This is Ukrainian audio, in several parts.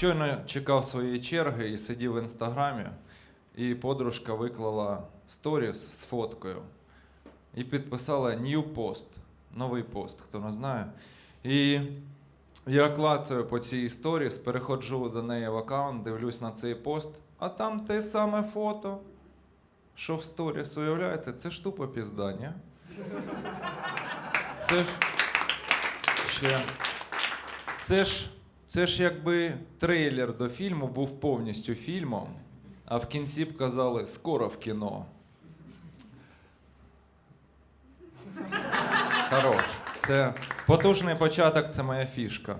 Щойно чекав своєї черги і сидів в інстаграмі, і подружка виклала сторіс з фоткою і підписала New Post, новий пост, хто не знає. І я клацаю по цій сторіс, переходжу до неї в аккаунт, дивлюсь на цей пост, а там те саме фото, що в сторіс, уявляєте, це ж тупо піздання. Це ж ще. Це ж, це ж якби трейлер до фільму був повністю фільмом, а в кінці б казали скоро в кіно. Хорош. Це потужний початок, це моя фішка.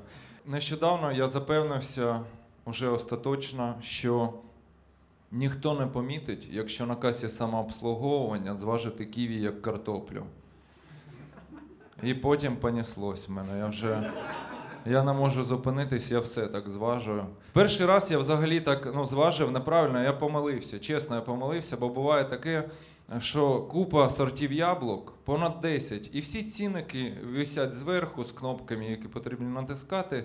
Нещодавно я запевнився уже остаточно, що ніхто не помітить, якщо на касі самообслуговування зважити ківі як картоплю. І потім понеслось в мене. Я вже. Я не можу зупинитись, я все так зважую. Перший раз я взагалі так ну, зважив неправильно, я помилився. Чесно, я помилився, бо буває таке, що купа сортів яблук, понад 10, і всі цінники висять зверху з кнопками, які потрібно натискати.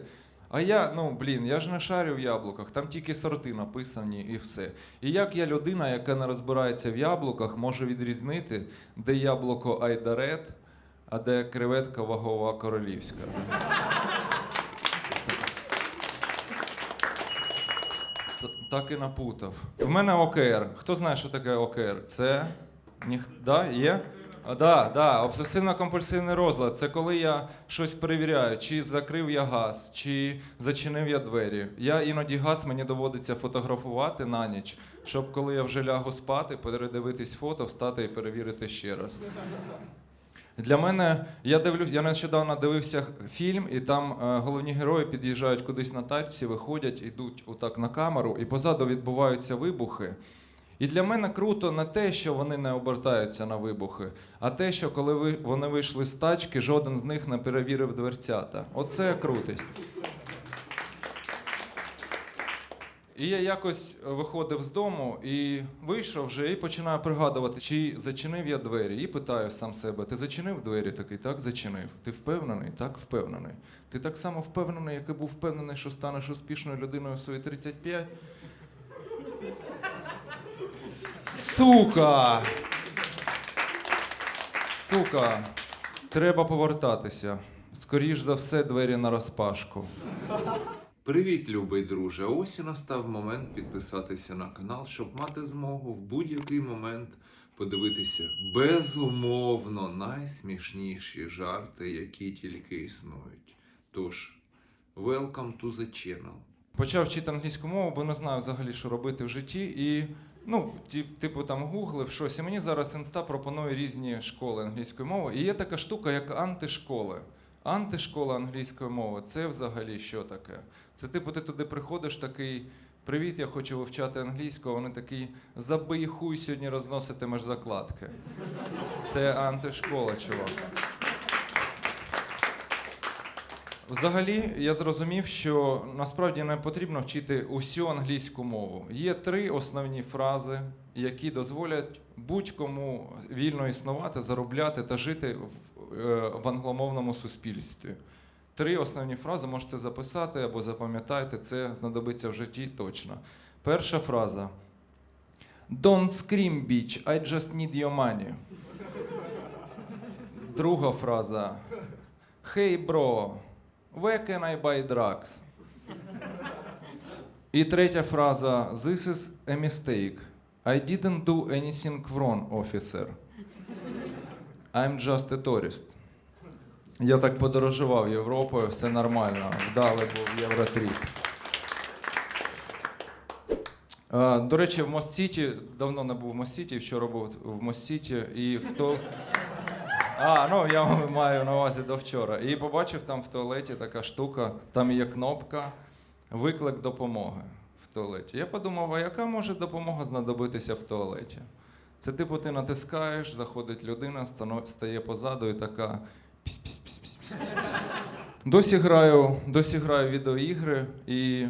А я, ну блін, я ж не шарю в яблуках, там тільки сорти написані і все. І як я людина, яка не розбирається в яблуках, можу відрізнити, де яблуко Айдарет, а де креветка вагова королівська. Так і напутав. В мене ОКР. Хто знає, що таке ОКР? Це. Ніх... Да, є? А, да, да, обсесивно-компульсивний розлад. Це коли я щось перевіряю, чи закрив я газ, чи зачинив я двері. Я іноді газ мені доводиться фотографувати на ніч, щоб коли я вже лягу спати, передивитись фото, встати і перевірити ще раз. Для мене я дивлюсь, я нещодавно дивився фільм, і там е, головні герої під'їжджають кудись на тачці, виходять, йдуть отак на камеру, і позаду відбуваються вибухи. І для мене круто не те, що вони не обертаються на вибухи, а те, що коли ви, вони вийшли з тачки, жоден з них не перевірив дверцята. Оце крутість. І я якось виходив з дому і вийшов вже і починаю пригадувати, чи зачинив я двері. І питаю сам себе: ти зачинив двері? Такий, так, зачинив. Ти впевнений? Так, впевнений. Ти так само впевнений, як і був впевнений, що станеш успішною людиною у свої 35? Сука! Сука! Треба повертатися. Скоріш за все, двері на розпашку. Привіт, любий друже! Ось і настав момент підписатися на канал, щоб мати змогу в будь-який момент подивитися безумовно найсмішніші жарти, які тільки існують. Тож, welcome to the channel. Почав вчити англійську мову, бо не знаю взагалі, що робити в житті. І ну, типу там гуглив щось. І мені зараз інста пропонує різні школи англійської мови. І є така штука, як антишколи. Антишкола англійської мови це взагалі що таке? Це типу, ти туди приходиш такий. Привіт, я хочу вивчати англійську. Вони такі забий хуй сьогодні розноситимеш закладки. Це антишкола, чувак. Взагалі, я зрозумів, що насправді не потрібно вчити усю англійську мову. Є три основні фрази, які дозволять будь-кому вільно існувати, заробляти та жити в, в англомовному суспільстві. Три основні фрази можете записати або запам'ятайте, це знадобиться в житті точно. Перша фраза: Don't scream, bitch, I just need your money. Друга фраза. Hey, bro, where can I buy drugs? І третя фраза: This is a mistake. I didn't do anything wrong, officer. I'm just a tourist. Я так подорожував Європою, все нормально. Вдалий був Євротріп. До речі, в Мост-Сіті, давно не був в Мост-Сіті, вчора був в Мост-Сіті, і в то. А, ну я маю на увазі до вчора. І побачив там в туалеті така штука, там є кнопка виклик допомоги в туалеті. Я подумав, а яка може допомога знадобитися в туалеті? Це типу ти натискаєш, заходить людина, стає позаду і така. Досі граю, досі граю відеоігри і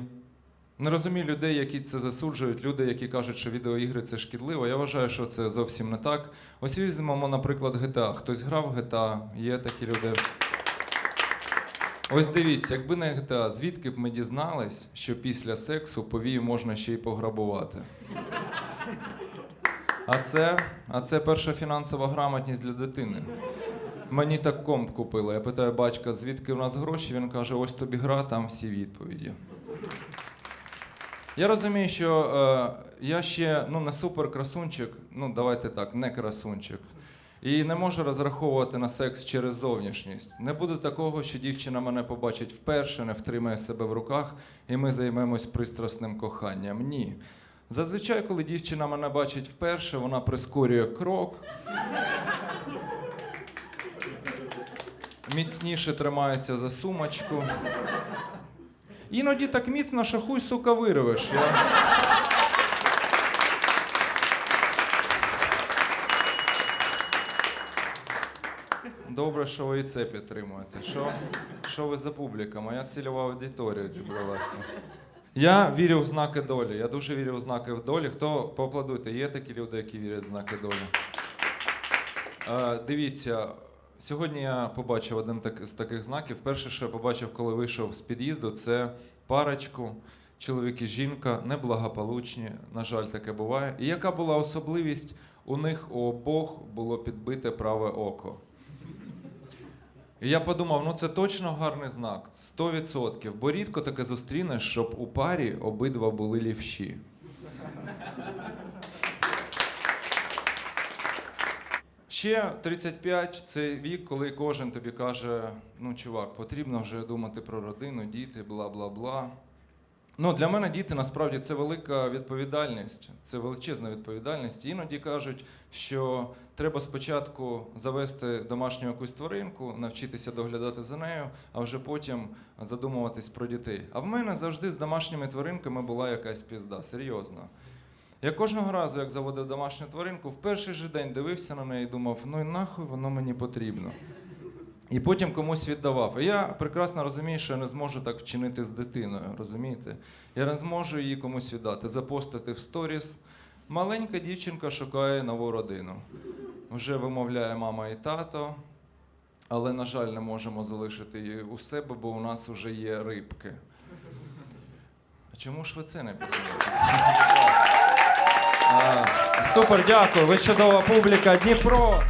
не розумію людей, які це засуджують. Люди, які кажуть, що відеоігри це шкідливо. Я вважаю, що це зовсім не так. Ось візьмемо, наприклад, GTA. Хтось грав GTA, є такі люди. Ось дивіться, якби не GTA, звідки б ми дізнались, що після сексу повію можна ще й пограбувати. А це, а це перша фінансова грамотність для дитини. Мені так комп купили. Я питаю батька, звідки в нас гроші? Він каже: ось тобі гра, там всі відповіді. Я розумію, що е, я ще ну, не супер красунчик, ну давайте так, не красунчик. І не можу розраховувати на секс через зовнішність. Не буде такого, що дівчина мене побачить вперше, не втримає себе в руках, і ми займемось пристрасним коханням. Ні. Зазвичай, коли дівчина мене бачить вперше, вона прискорює крок. Міцніше тримається за сумочку. Іноді так міцно, що хуй, сука, вирвеш. Я... Добре, що ви і це підтримуєте. Що, що ви за публіка? Моя цільова аудиторія зібралася. Я вірю в знаки долі. Я дуже вірю в знаки в долі. Хто поаплодуйте, є такі люди, які вірять в знаки долі. Е, дивіться, сьогодні я побачив один так, з таких знаків. Перше, що я побачив, коли вийшов з під'їзду, це парочку. Чоловік і жінка неблагополучні, на жаль, таке буває. І яка була особливість? У них у обох було підбите праве око. І я подумав, ну це точно гарний знак, 100%. Бо рідко таке зустрінеш, щоб у парі обидва були лівші. Ще 35 це вік, коли кожен тобі каже: ну, чувак, потрібно вже думати про родину, діти, бла бла бла. Ну, для мене діти насправді це велика відповідальність, це величезна відповідальність. Іноді кажуть, що треба спочатку завести домашню якусь тваринку, навчитися доглядати за нею, а вже потім задумуватись про дітей. А в мене завжди з домашніми тваринками була якась пізда, серйозно. Я кожного разу, як заводив домашню тваринку, в перший же день дивився на неї і думав, ну і нахуй воно мені потрібно. І потім комусь віддавав. І я прекрасно розумію, що я не зможу так вчинити з дитиною, розумієте? Я не зможу її комусь віддати, запостити в сторіс. Маленька дівчинка шукає нову родину. Вже вимовляє мама і тато, але, на жаль, не можемо залишити її у себе, бо у нас вже є рибки. А чому ж ви це не підтримуєте? Супер, дякую. Ви чудова публіка. Дніпро.